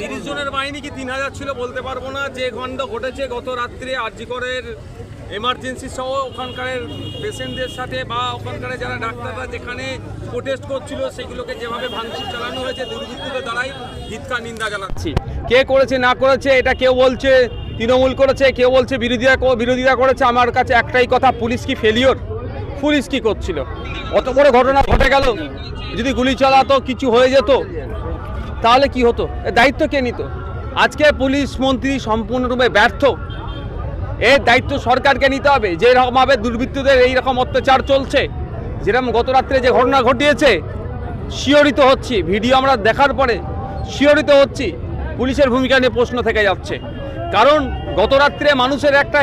তিরিশ জনের বাহিনী কি তিন হাজার ছিল বলতে পারব না। যে খণ্ড ঘটেছে গত রাত্রে আরজিকরের এমার্জেন্সি সহ ওখানকার পেশেন্টদের সাথে বা ওখানকার যারা ডাক্তাররা যেখানে প্রোটেস্ট করছিল, সেগুলোকে যেভাবে ভাঙচুর চালানো হয়েছে দুর্বৃত্তদের দ্বারাই ধিৎকার নিন্দা জানাচ্ছি। কে করেছে, না করেছে, এটা কেউ বলছে, তৃণমূল করেছে, কেউ বলছে, বিরোধীরা বিরোধীরা করেছে, আমার কাছে একটাই কথা, পুলিশ কি ফেলিওর পুলিশ কি করছিল? অত বড় ঘটনা ঘটে গেল। যদি গুলি চালাতো, কিছু হয়ে যেত, তাহলে কি হতো? দায়িত্ব কে নিত? আজকে পুলিশ মন্ত্রী সম্পূর্ণরূপে ব্যর্থ। এর দায়িত্ব সরকারকে নিতে হবে। যে রকমভাবে দুর্বৃত্তদের এই রকম অত্যাচার চলছে, যেরকম গত রাত্রে যে ঘটনা ঘটিয়েছে শিওরিত হচ্ছি। ভিডিও আমরা দেখার পরে শিওরিত হচ্ছি। পুলিশের ভূমিকা নিয়ে প্রশ্ন থেকে যাচ্ছে। কারণ গত রাত্রে মানুষের একটা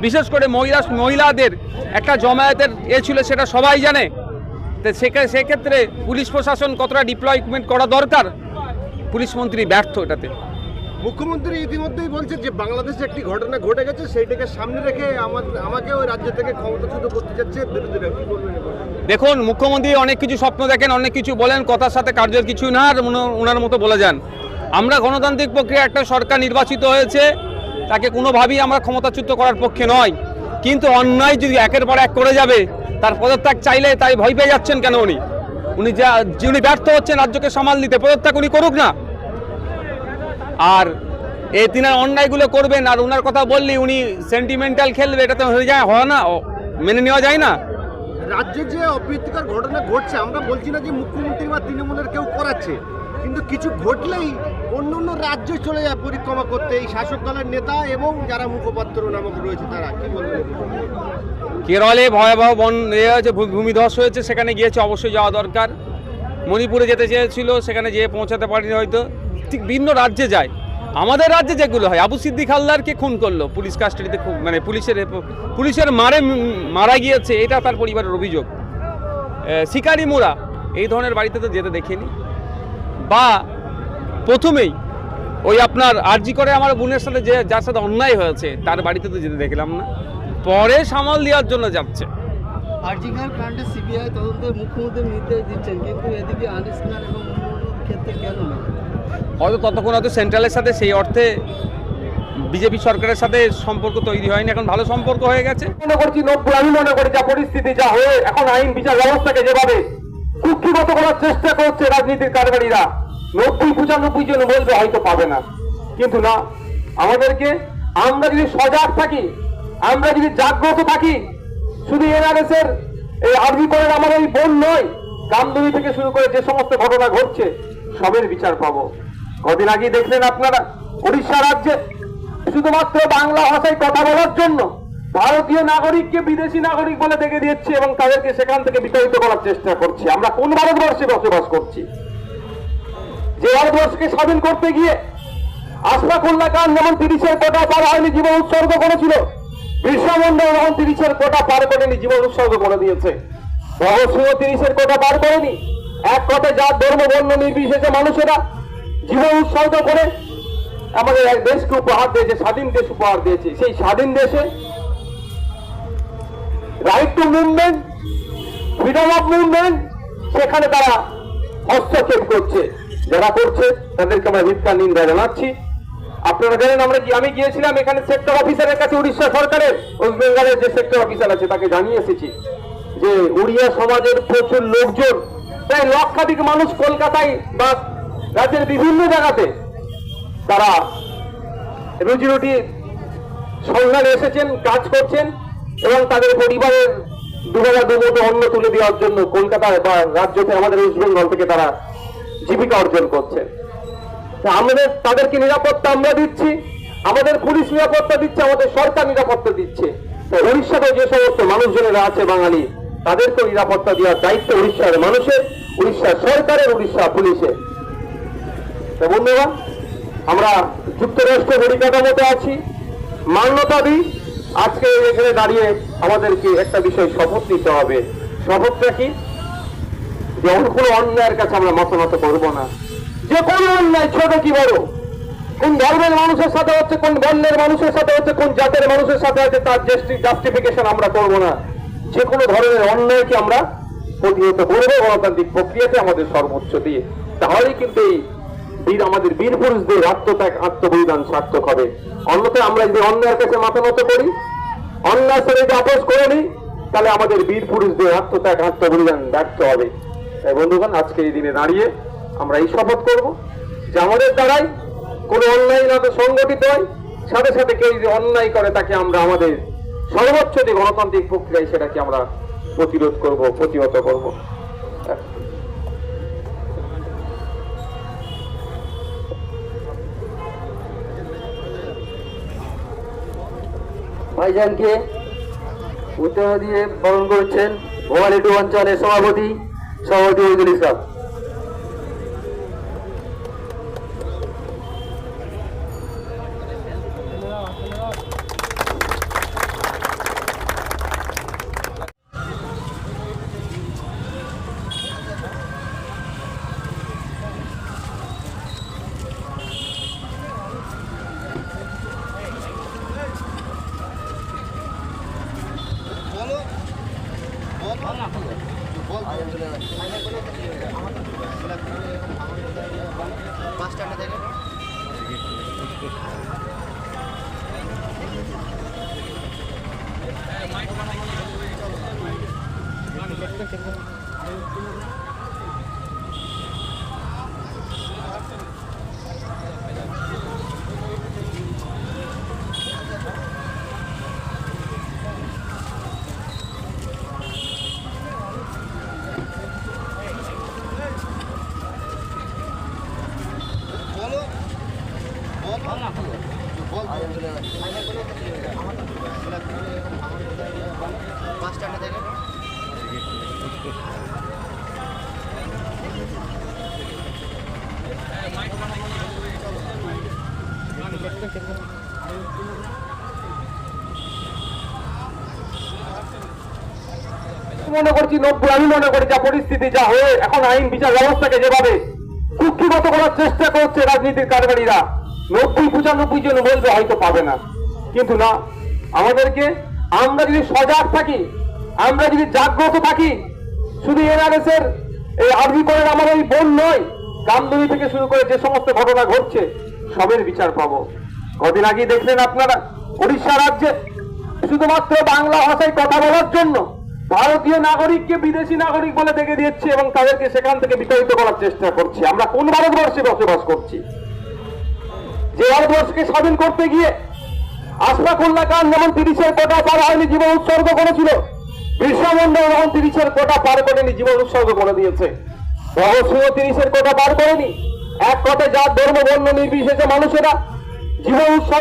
বিশেষ করে মহিলা মহিলাদের একটা জমায়েতের এ ছিল সেটা সবাই জানে। তো সেক্ষে- সেক্ষেত্রে পুলিশ প্রশাসন কতটা ডিপ্লয়মেন্ট করা দরকার? পুলিশ মন্ত্রী ব্যর্থ এটাতে। মুখ্যমন্ত্রী ইতিমধ্যেই বলছে যে বাংলাদেশে একটি ঘটনা ঘটে গেছে সেইটাকে সামনে রেখে আমাকে ওই রাজ্য থেকে ক্ষমতাচ্যুত করতে যাচ্ছে বিরোধীরা কি বলবেন দেখুন মুখ্যমন্ত্রী অনেক কিছু স্বপ্ন দেখেন অনেক কিছু বলেন কথার সাথে কার্যের কিছু না আর ওনার মতো বলে যান। আমরা গণতান্ত্রিক প্রক্রিয়া একটা সরকার নির্বাচিত হয়েছে তাকে কোনোভাবেই আমরা ক্ষমতাচ্যুত করার পক্ষে নয়। কিন্তু অন্যায় যদি একের পর এক করে যাবে, তার পদত্যাগ চাইলে তাই ভয় পেয়ে যাচ্ছেন কেন উনি? উনি যা যিনি ব্যর্থ হচ্ছেন, রাজ্যকে সামাল দিতে, পদত্যাগ উনি করুক না। আর এই তিনার অন্যায়গুলো করবেন, আর ওনার কথা বললি, উনি সেন্টিমেন্টাল খেলবে, এটা তো হয়ে যায়, হয় না মেনে নেওয়া যায় না। রাজ্যে যে অপ্রীতিকর ঘটনা ঘটছে, আমরা বলছি না যে মুখ্যমন্ত্রী বা তৃণমূলের কেউ করাচ্ছে। কিন্তু কিছু ঘটলেই অন্য অন্য রাজ্যে চলে যায় পরিক্রমা করতে। এই শাসক দলের নেতা এবং যারা মুখপাত্র নামক রয়েছে তারা, কি বলবেন? কেরলে ভয়াবহ বন হয়েছে ভূমিধস হয়েছে, সেখানে গিয়েছে, অবশ্যই যাওয়া দরকার। মণিপুরে যেতে চেয়েছিল, সেখানে যেয়ে পৌঁছাতে পারেনি হয়তো। ঠিক ভিন্ন রাজ্যে যায়। আমাদের রাজ্যে যেগুলো হয়, আবু সিদ্দিক হালদারকে খুন করল পুলিশ কাস্টাডিতে মানে পুলিশের পুলিশের মারে মারা গিয়েছে, এটা তার পরিবারের অভিযোগ। শিকারি মোড়া, এই ধরনের বাড়িতে তো যেতে দেখিনি। বা প্রথমেই ওই আপনার আরজি করে আমার বোনের সাথে যে যার সাথে অন্যায় হয়েছে তার বাড়িতে তো যেতে দেখলাম না। পরে সামাল দেওয়ার জন্য যাচ্ছে। আর্জিকার কাণ্ডে সিবিআই তদন্তে মুখ্যমন্ত্রী নির্দেশ দিচ্ছেন কিন্তু এদিকে আনিস খান এবং ক্ষেত্রে কেন না? হয়তো ততক্ষণ হয়তো সেন্ট্রালের সাথে সেই অর্থে বিজেপি সরকারের সাথে সম্পর্ক তৈরি হয়নি এখন ভালো সম্পর্ক হয়ে গেছে। মনে করছি নব্বই আমি মনে করি যা পরিস্থিতি যা হয়ে এখন আইন বিচার ব্যবস্থাকে যেভাবে কুক্ষিগত করার চেষ্টা করছে রাজনীতির কারবারিরা। নব্বই পঁচানব্বই জন বলবে হয়তো পাবে না। কিন্তু না, আমাদেরকে আমরা যদি সজাগ থাকি, আমরা যদি জাগ্রত থাকি, শুধু এনআরএস এর এই আরবি করেন আমার এই বোন নয় কামদুনি থেকে শুরু করে যে সমস্ত ঘটনা ঘটছে, সবের বিচার পাবো। কদিন আগে দেখলেন আপনারা উড়িষ্যা রাজ্যে শুধুমাত্র বাংলা ভাষায় কথা বলার জন্য ভারতীয় নাগরিককে বিদেশি নাগরিক বলে দেখে দিচ্ছে এবং তাদেরকে সেখান থেকে বিতাড়িত করার চেষ্টা করছে। আমরা কোন ভারতবর্ষে বসবাস করছি? যে ভারতবর্ষকে স্বাধীন করতে গিয়ে আশফাকুল্লাহ খান যেমন তিরিশের কোটা পার হয়নি জীবন উৎসর্গ করেছিল, বিরসা মুন্ডা যখন তিরিশের কোটা পার করেনি জীবন উৎসর্গ করে দিয়েছে। ভগৎ তিরিশের কোটা পার করেনি। এক কথায় যার ধর্ম, বর্ণ, নির্বিশেষে মানুষেরা জীবন উৎসর্গ করে আমাদের এক দেশকে উপহার দিয়েছে স্বাধীন দেশ উপহার দিয়েছে। সেই স্বাধীন দেশে right to movement freedom of movement সেখানে তারা হস্তক্ষেপ করছে। যারা করছে, তাদেরকে আমরা ভিক্ষা নিন্দা জানাচ্ছি। আপনারা জানেন আমরা আমি গিয়েছিলাম এখানে সেক্টর অফিসারের কাছে, উড়িষ্যা সরকারের ওয়েস্ট বেঙ্গলের যে সেক্টর অফিসার আছে, তাকে জানিয়ে এসেছি যে উড়িয়া সমাজের প্রচুর লোকজন, প্রায় লক্ষাধিক মানুষ কলকাতায় বা রাজ্যের বিভিন্ন জায়গাতে তারা রুজি রুটি সন্ধানে এসেছেন, কাজ করছেন। এবং তাদের পরিবারের দুবেলা দুমতো অন্ন তুলে দেওয়ার জন্য কলকাতায় বা রাজ্যতে আমাদের ওয়েস্ট বেঙ্গল থেকে তারা জীবিকা অর্জন করছে। আমাদের, তাদেরকে নিরাপত্তা আমরা দিচ্ছি, আমাদের পুলিশ নিরাপত্তা দিচ্ছে, আমাদের সরকার নিরাপত্তা দিচ্ছে। উড়িষ্যাতে যে সমস্ত মানুষজনেরা আছে বাঙালি, তাদেরকেও নিরাপত্তা দেওয়ার দায়িত্ব উড়িষ্যার মানুষের উড়িষ্যার সরকারের উড়িষ্যা পুলিশের। বন্ধুরা, আমরা যুক্তরাষ্ট্র পরিকাঠামোতে আছি, মান্যতা দিই আজকে এখানে দাঁড়িয়ে আমাদেরকে একটা বিষয় শপথ নিতে হবে। শপথটা কি? যে অন্য কোনো অন্যায়ের কাছে আমরা মতামত করব না। যে কোনো অন্যায়, ছোট কি বড়? কোন ধর্মের মানুষের সাথে হচ্ছে, কোন বর্ণের মানুষের সাথে হচ্ছে, কোন জাতের মানুষের সাথে হচ্ছে, তার জাস্টিফিকেশন আমরা করব না। যে কোনো ধরনের অন্যায়কে আমরা প্রতিহত করব গণতান্ত্রিক প্রক্রিয়াতে আমাদের সর্বোচ্চ দিয়ে। তাহলেই কিন্তু এই আমাদের বীর পুরুষদের আত্মত্যাগ, আত্মবলিদান সার্থক হবে। অন্যথায় আমরা যদি অন্যায়ের কাছে মাথা নত করি, অন্যায় ছেড়ে যদি আপোষ করে নিই, তাহলে আমাদের বীর পুরুষদের আত্মত্যাগ, আত্মবলিদান ব্যর্থ হবে। তাই বন্ধুগণ আজকে এই দিনে দাঁড়িয়ে আমরা এই শপথ করব যে আমাদের দ্বারাই কোনো অন্যায় না সংগঠিত হয়, সাথে সাথে কেউ যদি অন্যায় করে, তাকে আমরা আমাদের সর্বোচ্চ যে গণতান্ত্রিক প্রক্রিয়ায় সেটাকে আমরা প্রতিরোধ করব, প্রতিহত করব। ভাইজানকে উত্তর দিয়ে বরণ করছেন ভবানীটু অঞ্চলের সভাপতি সভাপতি ইসলাম। মনে করছি নব্বই, আমি মনে করি যা পরিস্থিতি যা হয়ে এখন আইন, বিচার, ব্যবস্থাকে যেভাবে কুক্ষিগত করার চেষ্টা করছে রাজনীতির কারবারিরা। নব্বই পঁচানব্বই জন বলবে, হয়তো পাবে না। কিন্তু না, আমাদেরকে আমরা যদি সজাগ থাকি, আমরা যদি জাগ্রত থাকি, শুধু এনআরএস এর এই আরবি করেন আমার ওই বোন নয় কামদুনি থেকে শুরু করে যে সমস্ত ঘটনা ঘটছে, সবের বিচার পাবো। কদিন আগে দেখলেন আপনারা উড়িষ্যা রাজ্যে শুধুমাত্র বাংলা ভাষায় কথা বলার জন্য ভারতীয় নাগরিককে বিদেশি নাগরিক বলে দেখে দিচ্ছে এবং তাদেরকে সেখান থেকে বিতাড়িত করার চেষ্টা করছে। আমরা কোন ভারতবর্ষে বসবাস করছি? যে ভারতবর্ষকে স্বাধীন করতে গিয়ে আশফাকুল্লাহ খান যেমন তিরিশের কোটা পার হয়নি, জীবন উৎসর্গ করেছিল, বিরসা মন্ডল যখন তিরিশের কোটা পার করেনি, জীবন উৎসর্গ করে দিয়েছে। ভগৎ সিংহ তিরিশের কোটা পার করেনি। এক কথায় যার ধর্ম বর্ণ নির্বিশেষে মানুষেরা জীবন উৎসর্গ